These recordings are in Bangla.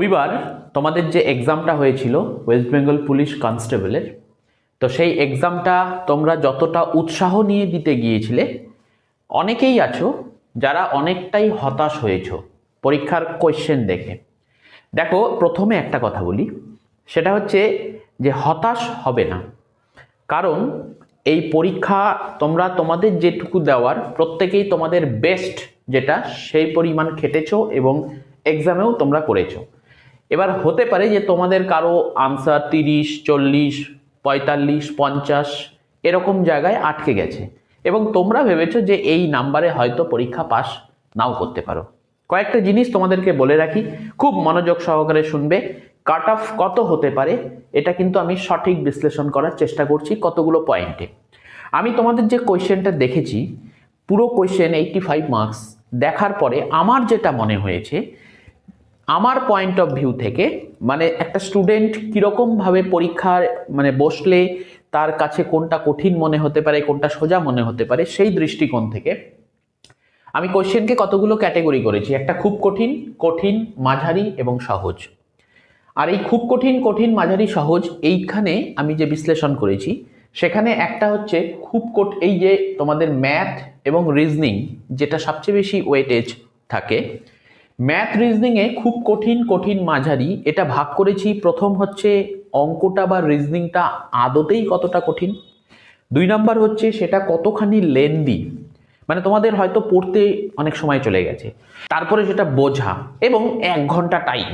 রবিবার তোমাদের যে এক্সামটা হয়েছিল ওয়েস্ট বেঙ্গল পুলিশ কনস্টেবলের তো সেই এক্সামটা তোমরা যতটা উৎসাহ নিয়ে দিতে গিয়েছিলে, অনেকেই আছো যারা অনেকটাই হতাশ হয়েছো পরীক্ষার কোয়েশ্চেন দেখে। দেখো, প্রথমে একটা কথা বলি, সেটা হচ্ছে যে হতাশ হবে না। কারণ এই পরীক্ষা তোমরা তোমাদের যেটুকু দেওয়ার, প্রত্যেকেই তোমাদের বেস্ট যেটা, সেই পরিমাণ খেটেছো এবং এক্সামেও তোমরা করেছ। এবার হতে পারে যে তোমাদের কারও আনসার তিরিশ, চল্লিশ, পঁয়তাল্লিশ, পঞ্চাশ এরকম জায়গায় আটকে গেছে। এবং তোমরা ভেবেছো যে এই নাম্বারে হয়তো পরীক্ষা পাস নাও করতে পারো। কয়েকটা জিনিস তোমাদেরকে বলে রাখি, খুব মনোযোগ সহকারে শুনবে। কাট অফ কত হতে পারে, এটা কিন্তু আমি সঠিক বিশ্লেষণ করার চেষ্টা করছি কতগুলো পয়েন্টে আমি তোমাদের যে কোয়েশ্চেনটা দেখেছি, পুরো কোয়েশ্চেন এইটটি ফাইভ মার্কস দেখার পরে আমার যেটা মনে হয়েছে আমার পয়েন্ট অফ ভিউ থেকে মানে একটা স্টুডেন্ট কীরকমভাবে পরীক্ষার মানে বসলে তার কাছে কোনটা কঠিন মনে হতে পারে, কোনটা সোজা মনে হতে পারে, সেই দৃষ্টিকোণ থেকে আমি কোশ্চেনকে কতগুলো ক্যাটেগরি করেছি? একটা খুব কঠিন কঠিন, মাঝারি এবং সহজ। আর এই খুব কঠিন কঠিন, মাঝারি, সহজ এইখানে আমি যে বিশ্লেষণ করেছি, সেখানে একটা হচ্ছে খুব কঠ এই যে তোমাদের ম্যাথ এবং রিজনিং যেটা সবচেয়ে বেশি ওয়েটেজ থাকে ম্যাথ রিজনিংয়ে খুব কঠিন কঠিন মাঝারি। এটা ভাগ করেছি, প্রথম হচ্ছে অঙ্কটা বা রিজনিংটা আদতেই কতটা কঠিন। দুই নাম্বার হচ্ছে সেটা কতখানি লেন্দি মানে তোমাদের হয়তো পড়তে অনেক সময় চলে গেছে। তারপরে সেটা বোঝা এবং এক ঘণ্টা টাইম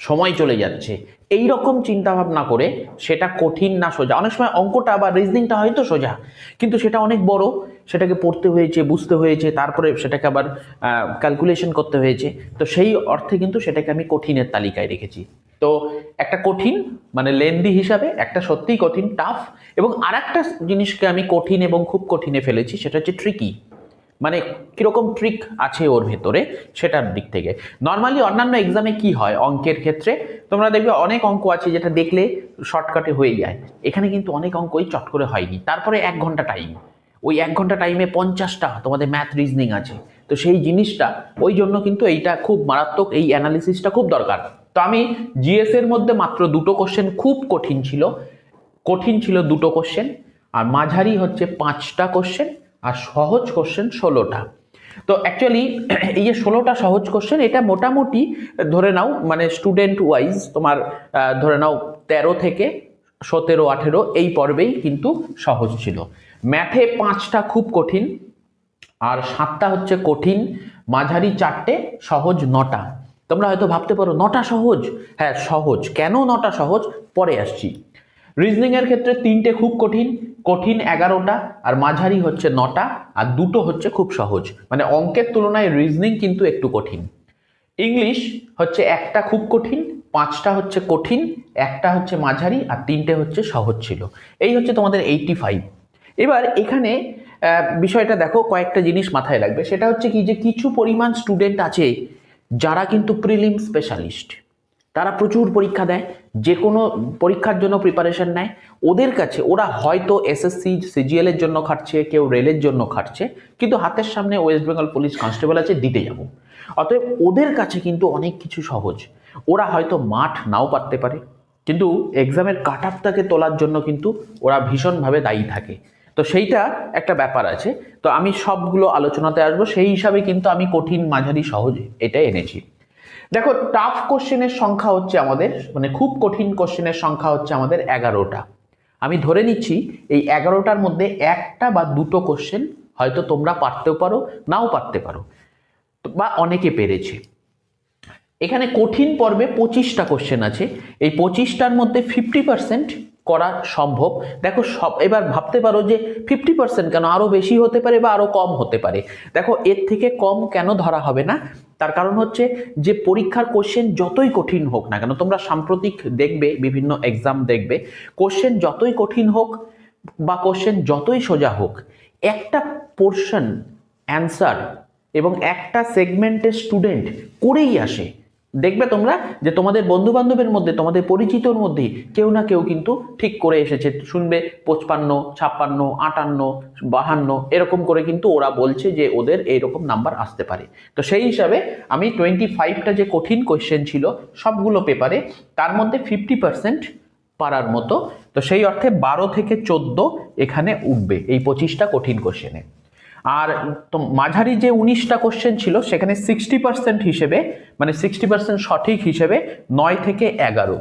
সময় চলে যাচ্ছে। এই রকম চিন্তা ভাবনা করে সেটা কঠিন না সোজা। অনেক সময় অঙ্কটা বা রিজনিংটা হয়তো সোজা, কিন্তু সেটা অনেক বড়। সেটাকে পড়তে হয়েছে, বুঝতে হয়েছে, তারপরে সেটাকে আবার ক্যালকুলেশন করতে হয়েছে। তো সেই অর্থে কিন্তু সেটাকে আমি কঠিনের তালিকায় রেখেছি। তো একটা কঠিন মানে লেন্দি হিসাবে একটা সত্যিই কঠিন টাফ এবং আর একটা জিনিসকে আমি কঠিন এবং খুব কঠিনে ফেলেছি, সেটা হচ্ছে ট্রিকি মানে কীরকম ট্রিক আছে ওর ভেতরে সেটার দিক থেকে। নর্মালি অন্যান্য এক্সামে কি হয় অঙ্কের ক্ষেত্রে? তোমরা দেখবে অনেক অঙ্ক আছে যেটা দেখলে শর্টকাটে হয়ে যায়। এখানে কিন্তু অনেক অঙ্কই চট করে হয়নি। তারপরে এক ঘণ্টা টাইম ওই এক ঘণ্টা টাইমে পঞ্চাশটা, তোমাদের ম্যাথ রিজনিং আছে। তো সেই জিনিসটা, ওই জন্য কিন্তু এইটা খুব মারাত্মক, এই অ্যানালিসিসটা খুব দরকার। তো আমি জিএস এর মধ্যে মাত্র দুটো কোশ্চেন খুব কঠিন ছিল। কঠিন ছিল দুটো কোশ্চেন আর মাঝারি হচ্ছে পাঁচটা কোশ্চেন আর সহজ কোশ্চেন ষোলোটা। তো অ্যাকচুয়ালি এই যে ষোলোটা সহজ কোশ্চেন এটা মোটামুটি ধরে নাও মানে স্টুডেন্ট ওয়াইজ তোমার ধরে নাও তেরো থেকে সতেরো, আঠেরো এই পর্বেই কিন্তু সহজ ছিল। ম্যাথে পাঁচটা খুব কঠিন, আর সাতটা হচ্ছে কঠিন, মাঝারি চারটে, সহজ নটা। তোমরা হয়তো ভাবতে পারো, নটা সহজ? হ্যাঁ সহজ। কেন নটা সহজ? পরে আসছি। রিজনিং এর ক্ষেত্রে তিনটে খুব কঠিন কঠিন এগারোটা আর মাঝারি হচ্ছে নটা আর দুটো হচ্ছে খুব সহজ। মানে অঙ্কের তুলনায় রিজনিং কিন্তু একটু কঠিন। ইংলিশ হচ্ছে একটা খুব কঠিন, পাঁচটা হচ্ছে কঠিন, একটা হচ্ছে মাঝারি আর তিনটে হচ্ছে সহজ ছিল। এই হচ্ছে তোমাদের এইটটি ফাইভ এবার এখানে বিষয়টা দেখো, কয়েকটা জিনিস মাথায় রাখবে সেটা হচ্ছে কি যে কিছু পরিমাণ স্টুডেন্ট আছে যারা কিন্তু প্রিলিম স্পেশালিস্ট তারা প্রচুর পরীক্ষা দেয় যে কোনো পরীক্ষার জন্য প্রিপারেশন নেয়। ওদের কাছে, ওরা হয়তো এসএসসি সিজিএল এর জন্য খাটছে, কেউ রেলের জন্য খাটছে, কিন্তু হাতের সামনে ওয়েস্ট বেঙ্গল পুলিশ কনস্টেবল আছে, দিতে যাব। অতএব ওদের কাছে কিন্তু অনেক কিছু সহজ। ওরা হয়তো মাঠ নাও পারতে পারে, কিন্তু এক্সামের কাট আপটাকে তোলার জন্য কিন্তু ওরা ভীষণভাবে দায়ী থাকে। তো সেইটা একটা ব্যাপার আছে। তো আমি সবগুলো আলোচনাতে আসব, সেই হিসাবে কিন্তু আমি কঠিন মাঝারি সহজ এটা এনেছি। দেখো টাফ কোশ্চেনের সংখ্যা হচ্ছে আমাদের মানে খুব কঠিন কোশ্চেনের সংখ্যা হচ্ছে আমাদের এগারোটা। আমি ধরে নিচ্ছি, এই এগারোটার মধ্যে একটা বা দুটো কোশ্চেন হয়তো তোমরা পারতেও পারো, নাও পারতে পারো, বা অনেকে পেরেছে। এখানে কঠিন পর্বে পঁচিশটা কোশ্চেন আছে, এই পঁচিশটার মধ্যে ফিফটি পার্সেন্ট করা সম্ভব। দেখো, সব, এবার ভাবতে পারো যে ফিফটি পার্সেন্ট কেন আরও বেশি হতে পারে বা আরও কম হতে পারে? দেখো, এর থেকে কম কেন ধরা হবে না? তার কারণ হচ্ছে যে পরীক্ষার কোশ্চেন যতই কঠিন হোক না কেন, তোমরা সাম্প্রতিক দেখবে, বিভিন্ন এক্সাম দেখবে কোশ্চেন যতই কঠিন হোক বা কোশ্চেন যতই সোজা হোক, একটা পোর্শন অ্যান্সার এবং একটা সেগমেন্টের স্টুডেন্ট করেই আসে। দেখবে তোমরা যে তোমাদের বন্ধু বান্ধবের মধ্যে, তোমাদের পরিচিতর মধ্যে কেউ না কেউ কিন্তু ঠিক করে এসেছে। শুনবে পঁচপান্ন, ছাপ্পান্ন, আটান্ন, বাহান্ন, এরকম করে কিন্তু ওরা বলছে যে ওদের এইরকম নাম্বার আসতে পারে। তো সেই হিসাবে আমি টোয়েন্টি ফাইভটা যে কঠিন কোয়েশ্চেন ছিল সবগুলো পেপারে, তার মধ্যে ফিফটি পার্সেন্ট পারার মতো। তো সেই অর্থে বারো থেকে চোদ্দ এখানে উঠবে এই পঁচিশটা কঠিন কোশ্চেনে আর তো মাঝারি যে উনিশটা কোশ্চেন ছিল, সেখানে সিক্সটি পার্সেন্ট হিসেবে মানে সিক্সটি পার্সেন্ট সঠিক হিসেবে নয় থেকে এগারো,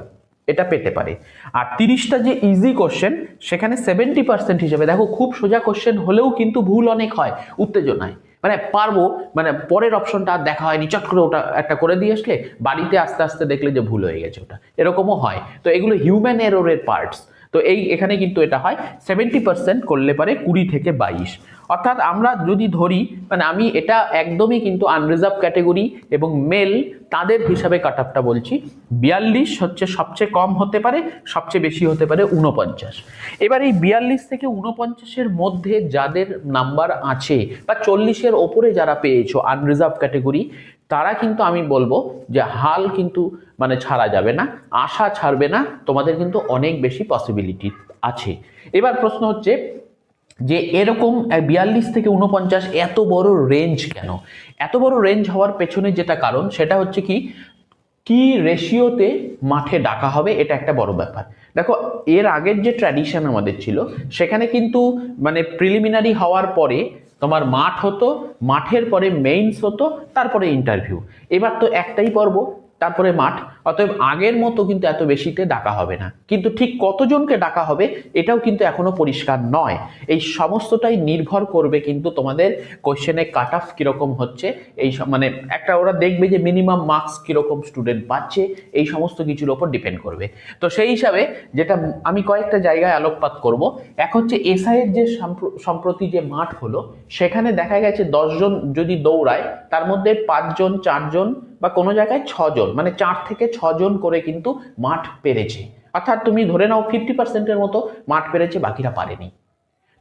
এটা পেতে পারে। আর তিরিশটা যে ইজি কোশ্চেন সেখানে সেভেন্টি পার্সেন্ট হিসেবে, দেখো খুব সোজা কোশ্চেন হলেও কিন্তু ভুল অনেক হয়, উত্তেজনায়। মানে পারব মানে পরের অপশনটা আর দেখা হয়নি, চট করে ওটা একটা করে দিয়ে আসলে বাড়িতে আস্তে আস্তে দেখলে যে ভুল হয়ে গেছে ওটা। এরকমও হয়। তো এগুলো হিউম্যান এরোরের পার্টস তো এই এখানে কিন্তু এটা হয় সেভেন্টি পার্সেন্ট করলে পারে কুড়ি থেকে বাইশ। অর্থাৎ আমরা যদি ধরি মানে আমি এটা একদমই কিন্তু আনরিজার্ভ ক্যাটেগরি এবং মেল তাদের হিসাবে কাট আপটা বলছি, বিয়াল্লিশ হচ্ছে সবচেয়ে কম হতে পারে, সবচেয়ে বেশি হতে পারে উনপঞ্চাশ এবার এই বিয়াল্লিশ থেকে উনপঞ্চাশের মধ্যে যাদের নাম্বার আছে বা চল্লিশের ওপরে যারা পেয়েছ আনরিজার্ভ ক্যাটেগরি তারা কিন্তু আমি বলব যে হাল কিন্তু মানে ছাড়া যাবে না, আশা ছাড়বে না, তোমাদের কিন্তু অনেক বেশি পসিবিলিটি আছে। এবার প্রশ্ন হচ্ছে যে এরকম বিয়াল্লিশ থেকে উনপঞ্চাশ এত বড় রেঞ্জ কেন? এত বড় রেঞ্জ হওয়ার পেছনে যেটা কারণ, সেটা হচ্ছে কি কি রেশিওতে মাঠে ডাকা হবে এটা একটা বড় ব্যাপার। দেখো, এর আগের যে ট্র্যাডিশন আমাদের ছিল, সেখানে কিন্তু মানে প্রিলিমিনারি হওয়ার পরে তোমার মাঠ হতো মাঠের পরে মেইনস হতো তারপরে ইন্টারভিউ এবার তো একটাই পর্ব তারপরে মাঠ। অতএব আগের মতো কিন্তু এত বেশিতে ডাকা হবে না। কিন্তু ঠিক কতজনকে ডাকা হবে এটাও কিন্তু এখনও পরিষ্কার নয়। এই সমস্তটাই নির্ভর করবে কিন্তু তোমাদের কোশ্চেনে কাট অফ কীরকম হচ্ছে, এই মানে একটা ওরা দেখবে যে মিনিমাম মার্কস কীরকম স্টুডেন্ট পাচ্ছে, এই সমস্ত কিছুর ওপর ডিপেন্ড করবে। তো সেই হিসাবে যেটা আমি কয়েকটা জায়গায় আলোকপাত করব। এক হচ্ছে এসআইয়ের যে সাম্প্র- সম্প্রতি যে মাঠ হলো, সেখানে দেখা গেছে দশজন যদি দৌড়ায়, তার মধ্যে পাঁচজন, চারজন বা কোনো জায়গায় ছজন মানে চার থেকে ছজন করে কিন্তু মাঠ পেরেছে। অর্থাৎ তুমি ধরে নাও ফিফটি পার্সেন্টের মতো মাঠ পেরেছে, বাকিরা পারেনি।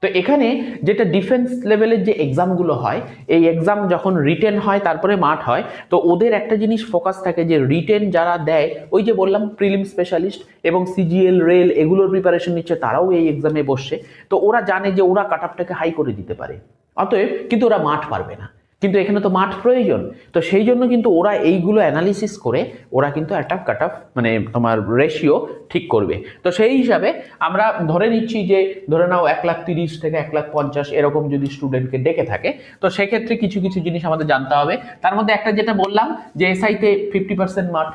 তো এখানে যেটা ডিফেন্স লেভেলের যে এক্সামগুলো হয়, এই এক্সাম যখন রিটেন হয়, তারপরে মাঠ হয়, তো ওদের একটা জিনিস ফোকাস থাকে যে রিটেন যারা দেয়, ওই যে বললাম প্রিলিম স্পেশালিস্ট এবং সিজিএল রেল এগুলোর প্রিপারেশন নিচ্ছে, তারাও এই এক্সামে বসছে। তো ওরা জানে যে ওরা কাট হাই করে দিতে পারে। অতএব কিন্তু ওরা মাঠ পারবে না। কিন্তু এখানে তো মাঠ প্রয়োজন। তো সেই জন্য কিন্তু ওরা এইগুলো অ্যানালিসিস করে ওরা কিন্তু একটা কাট অফ মানে তোমার রেশিও ঠিক করবে। তো সেই হিসাবে আমরা ধরে নিচ্ছি যে ধরে নাও এক লাখ তিরিশ থেকে এক লাখ পঞ্চাশ এরকম যদি স্টুডেন্টকে ডেকে থাকে, তো সেক্ষেত্রে কিছু কিছু জিনিস আমাদের জানতে হবে। তার মধ্যে একটা যেটা বললাম যে এসআইতে ফিফটি পার্সেন্ট মাঠ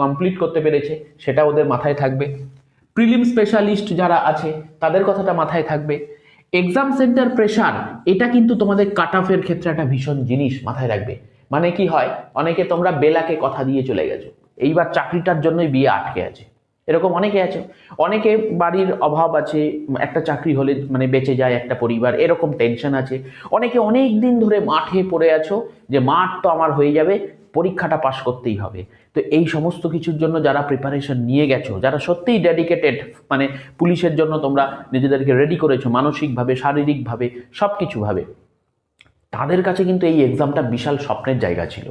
কমপ্লিট করতে পেরেছে, সেটা ওদের মাথায় থাকবে। প্রিলিম স্পেশালিস্ট যারা আছে, তাদের কথাটা মাথায় থাকবে। এক্সাম সেন্টার প্রেশার এটা কিন্তু তোমাদের কাট অফের ক্ষেত্রে একটা ভীষণ জিনিস মাথায় রাখবে। মানে কি হয়? অনেকে তোমরা বেলাকে কথা দিয়ে চলে গেছো। এইবার চাকরিটার জন্যই বিয়ে আটকে আছে। এরকম অনেকে আছে। অনেকে বাড়ির অভাব আছে, একটা চাকরি হলে মানে বেঁচে যায়, একটা পরিবার, এরকম টেনশন আছে। অনেকে অনেক দিন ধরে মাঠে পড়ে আছো যে মাঠ তো আমার হয়ে যাবে, পরীক্ষাটা পাশ করতেই হবে। তো এই সমস্ত কিছুর জন্য যারা প্রিপারেশন নিয়ে গেছো, যারা সত্যিই ডেডিকেটেড মানে পুলিশের জন্য তোমরা নিজেদেরকে রেডি করেছ, মানসিকভাবে, শারীরিকভাবে সব কিছুভাবে তাদের কাছে কিন্তু এই এক্সামটা বিশাল স্বপ্নের জায়গা ছিল।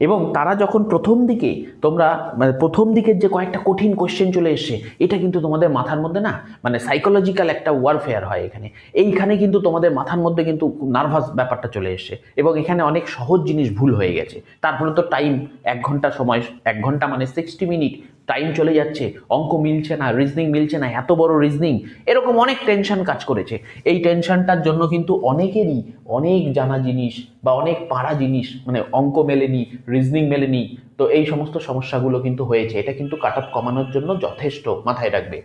এবং তারা যখন প্রথম দিকে তোমরা মানে প্রথম দিকের যে কয়েকটা কঠিন কোশ্চেন চলে এসছে, এটা কিন্তু তোমাদের মাথার মধ্যে না মানে সাইকোলজিক্যাল একটা ওয়ারফেয়ার হয় এখানে। এইখানে কিন্তু তোমাদের মাথার মধ্যে কিন্তু নার্ভাস ব্যাপারটা চলে এসছে এবং এখানে অনেক সহজ জিনিস ভুল হয়ে গেছে। তারপরে তো টাইম এক ঘণ্টা সময়, এক ঘণ্টা মানে সিক্সটি মিনিট টাইম চলে যাচ্ছে, অঙ্ক মিলছে না রিজনিং মিলছে না, এত বড় রিজনিং এরকম অনেক টেনশন কাজ করেছে। এই টেনশনটার জন্য কিন্তু অনেকেরই অনেক জানা জিনিস বা অনেক পাড়া জিনিস মানে অঙ্ক মেলেনি রিজনিং মেলেনি, তো এই সমস্ত সমস্যাগুলো কিন্তু হয়েছে। এটা কিন্তু কাট কমানোর জন্য যথেষ্ট মাথায় রাখবে।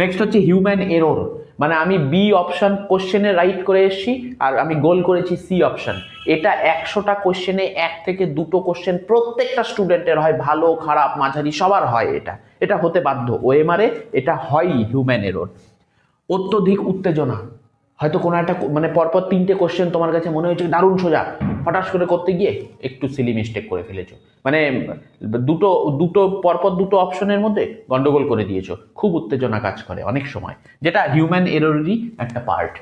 নেক্সট হচ্ছে হিউম্যান এরোর মানে আমি বি অপশান কোশ্চেনে রাইট করে এসেছি, আর আমি গোল করেছি সি অপশান এটা একশোটা কোশ্চেনে এক থেকে দুটো কোশ্চেন প্রত্যেকটা স্টুডেন্টের হয়, ভালো, খারাপ, মাঝারি, সবার হয় এটা। এটা হতে বাধ্য। ওএমআরে এটা হয়ই হিউম্যান এরোর অত্যধিক উত্তেজনা। হয়তো কোনো একটা মানে পরপর তিনটে কোশ্চেন তোমার কাছে মনে হয়েছে, দারুণ সোজা। হঠাৎ করে করতে গিয়ে একটু সিলি মিস্টেক করে ফেলেছো। মানে দুটো দুটো, পরপর দুটো অপশনের মধ্যে গন্ডগোল করে দিয়েছ। খুব উত্তেজনা কাজ করে অনেক সময়। যেটা হিউম্যান এররেরই একটা পার্ট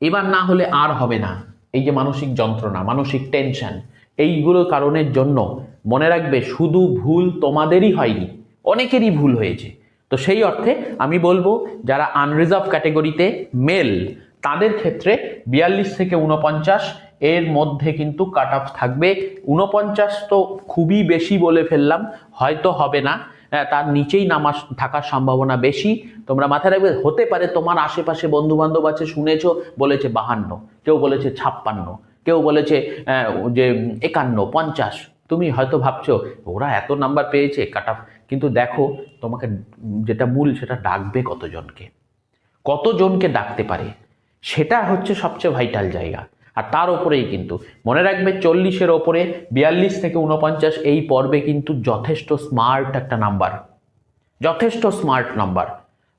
এবার না হলে আর হবে না। এই যে মানসিক যন্ত্রণা, মানসিক টেনশন এইগুলো কারণের জন্য মনে রাখবে শুধু ভুল তোমাদেরই হয়নি, অনেকেরই ভুল হয়েছে। তো সেই অর্থে আমি বলব, যারা আনরিজার্ভ ক্যাটেগরিতে মেল তাদের ক্ষেত্রে বিয়াল্লিশ থেকে উনপঞ্চাশ এর মধ্যে কিন্তু কাট অফ থাকবে। উনপঞ্চাশ তো খুবই বেশি বলে ফেললাম হয়তো হবে না। হ্যাঁ, তার নিচেই নামা থাকার সম্ভাবনা বেশি। তোমরা মাথায় রাখবে হতে পারে তোমার আশেপাশে বন্ধু বান্ধব আছে শুনেছো বলেছে বাহান্ন কেউ বলেছে ছাপ্পান্ন কেউ বলেছে যে একান্ন পঞ্চাশ। তুমি হয়তো ভাবছ ওরা এত নাম্বার পেয়েছে কাট অফ কিন্তু দেখো তোমাকে যেটা মূল সেটা ডাকবে কতজনকে? কতজনকে ডাকতে পারে? সেটা হচ্ছে সবচেয়ে ভাইটাল জায়গা। আর তার ওপরেই কিন্তু, মনে রাখবে চল্লিশের ওপরে বিয়াল্লিশ থেকে উনপঞ্চাশ এই পর্বে কিন্তু যথেষ্ট স্মার্ট একটা নাম্বার যথেষ্ট স্মার্ট নাম্বার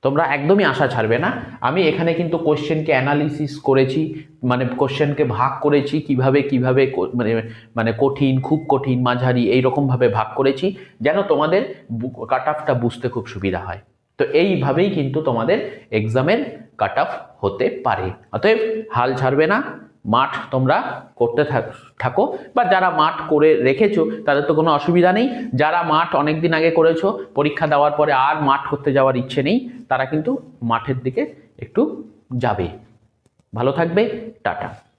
তোমরা একদমই আশা ছাড়বে না। আমি এখানে কিন্তু কোশ্চেনকে অ্যানালিসিস করেছি মানে কোশ্চেনকে ভাগ করেছি, কীভাবে কীভাবে মানে মানে কঠিন, খুব কঠিন, মাঝারি এই রকমভাবে ভাগ করেছি, যেন তোমাদের কাট অফটা বুঝতে খুব সুবিধা হয়। তো এইভাবেই কিন্তু তোমাদের এক্সামের কাট অফ হতে পারে। অতএব হাল ছাড়বে না, মাঠ তোমরা করতে থাক- বা যারা মাঠ করে রেখেছো, তাদের তো কোনো অসুবিধা নেই। যারা মাঠ অনেক দিন আগে করেছ, পরীক্ষা দেওয়ার পরে আর মাঠ করতে যাওয়ার ইচ্ছে নেই, তারা কিন্তু মাঠের দিকে একটু যাবে। ভালো থাকবে, টাটা।